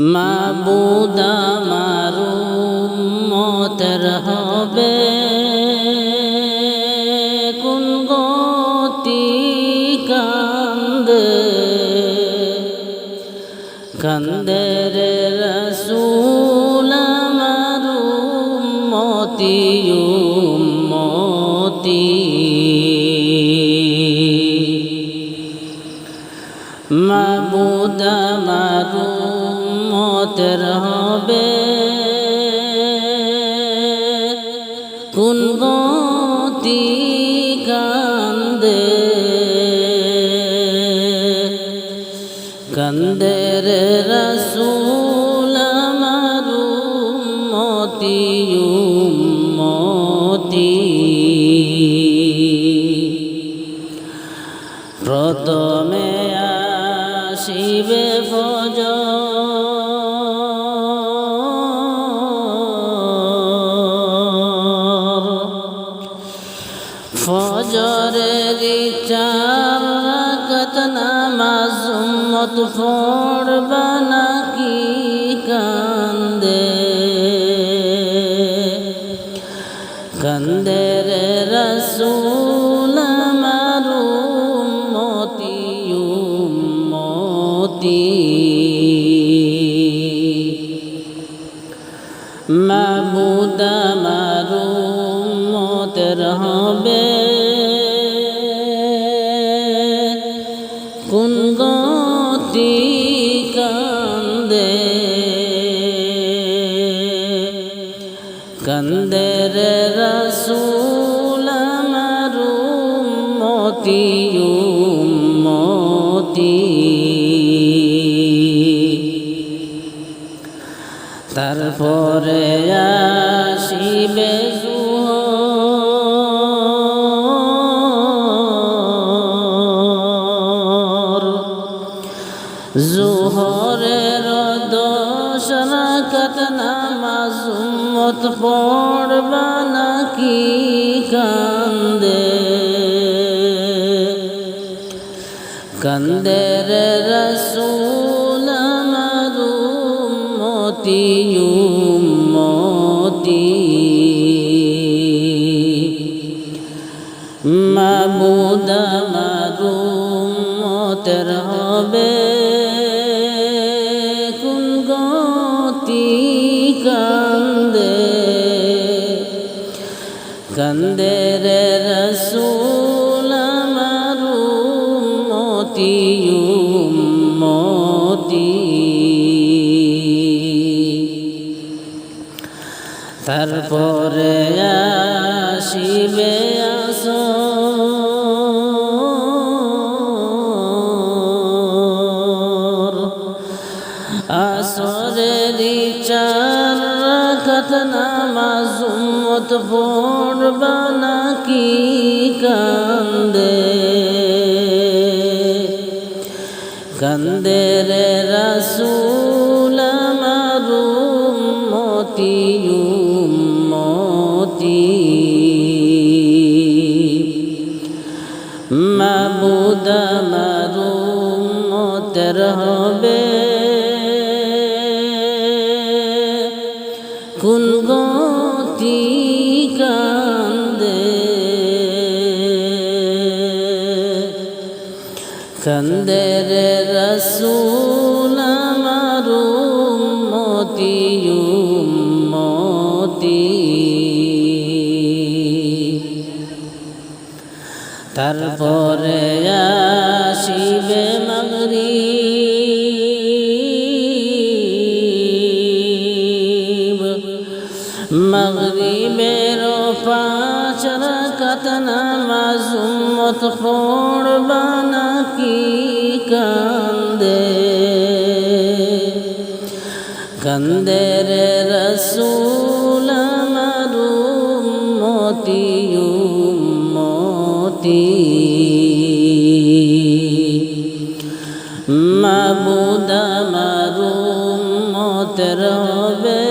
মাবুদ আমার মতের হবে কোন গতি কান্দে? কান্দে রে রসুল আমার মতি মতি মাবুদ আমার মতের হবে। কোন গতি কান্দে কান্দের রসুল উম্মত পড়বা নাকি কান্দে। কান্দের রসুল আমার মতি মতি মাবুদ আমার মতের হবে। কোন গতি কান্দে কান্দের রসুল আমার মতি মতি তারপরে আসিবে জুহর জুহরের দশ রাকাত নামাজ উম্মত পড়বা নাকি কান্দে? কান্দের রসুল আমার মতি মতি মাবুদ আমার হবে তারপরে আসিবে আস আসরের চার রাখাত নামাজ উম্মত পড়বা নাকি কান্দে? কান্দের রসুল। আমার মতের হবে কোন তারপরে আসিবে মগরি। মগরিবের পাঁচ রাকাত নামাজ উম্মত পড়বা নাকি কান্দে? কান্দের রসুল। আমার মতের হবে।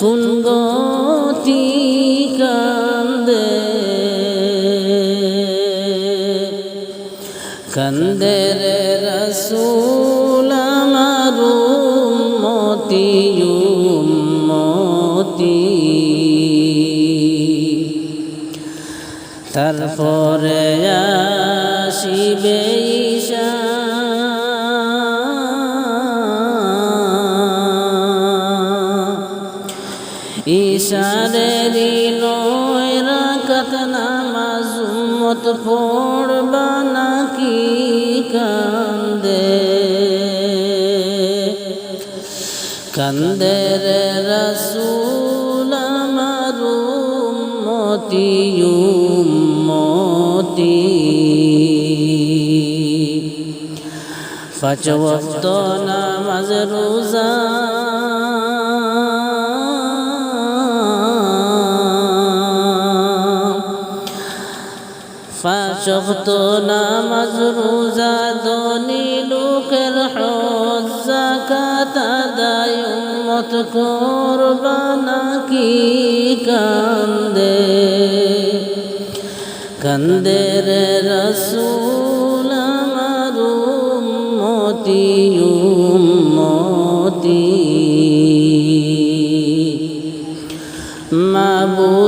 কোন গতি কান্দে? কান্দের রসুল আমার মতি মতি তারপরে আসিবে ঈশা। ঈশারে নয় রাখত নামাজ উম্মত পড়বা নাকি কান্দে? কান্দে রে রসুল উম্মতি পাঁচ ভক্ত নামাজ রোজা। ফাশক্ত নামাজ রোজা দনি লোকের হজ জাকাত আদায় উম্মত করবা নাকি কান্দে। কান্দে রে রসুল।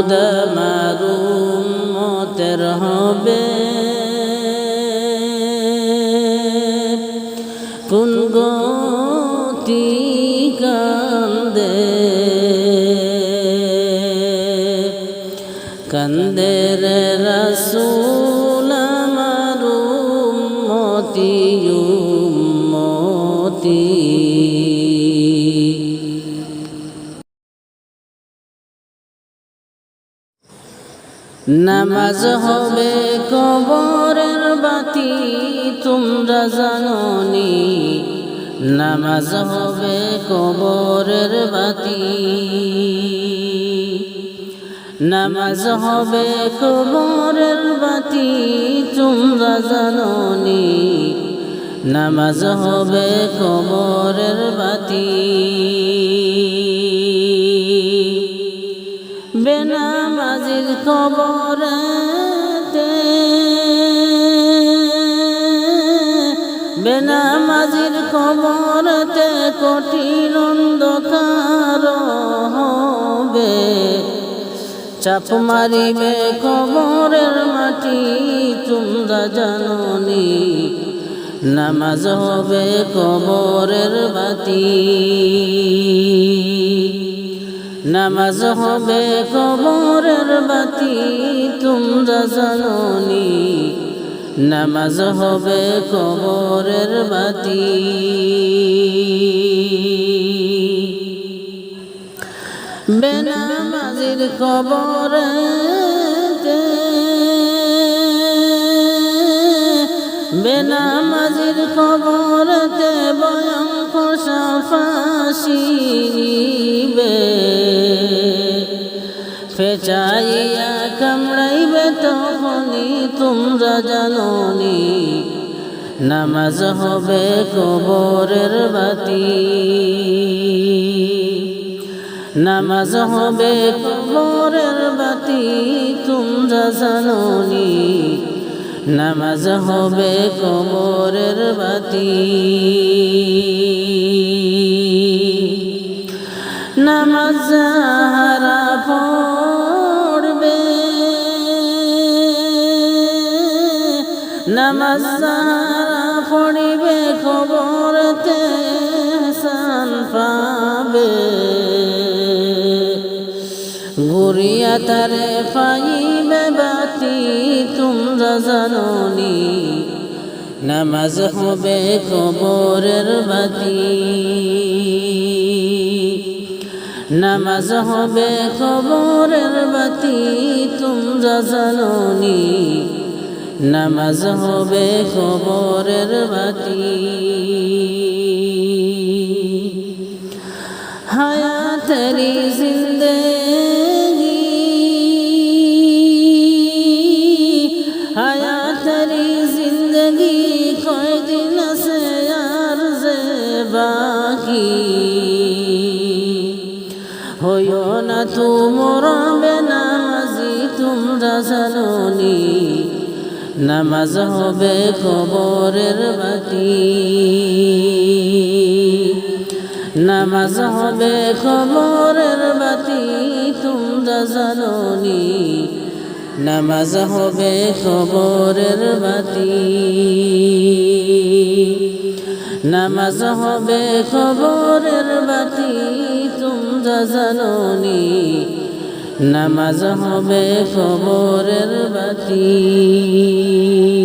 মাবুদ মারুম মতের হবে। কোন গতি নামাজ হবে কবরের বাতি, তোমরা জাননি। নামাজ হবে কবরের বাতি। নামাজ হবে কবরের বাতি, তোমরা জাননি। নামাজ হবে কবরের বাতি। কবরেতে বেনামাজির কবরতে কঠিন অন্ধকার হবে। চাপ মারিবে কবরের মাটি, তোমরা জাননি। নামাজ হবে কবরের বাতি নামাজ হবে কবরের বাতি, তোমরা জাননি। নামাজ হবে কবরের বাতি। বেনামাজির কবরেতে বেনামাজির কবরতে ভয়ঙ্কর সাফাসিবে ফেচাইয়া কামড়াইবে তখনই তোমরা জাননি, নামাজ হবে কবরের বাতি। নামাজ হবে কবরের বাতি, তোমরা জাননি, নামাজ হবে কবরের বাতি। নামাজ হারা নামাজ হারা পড়িবে খবরতে সান পাবে। ঘুরিয়া তারে পাইবে বাতি, তোমরা জাননি। নামাজ হবে কবরের বাতি। নামাজ হবে কবরের বাতি, তোমরা জাননি। নামাজ হবে কবরের বাতি। হায়াতেরি জিন্দগি। হায়াতেরি জিন্দগি কয়দিন আছে আর যে বাকি। হইও না তোমরা নামাজ হবে খবরের বাতি। নামাজ হবে খবরের বাতি, তোমরা জাননি। নামাজ হবে খবরের বাতি। নামাজ হবে খবরের বাতি, তোমরা জাননি। নামাজ হবে কবরের বাতি।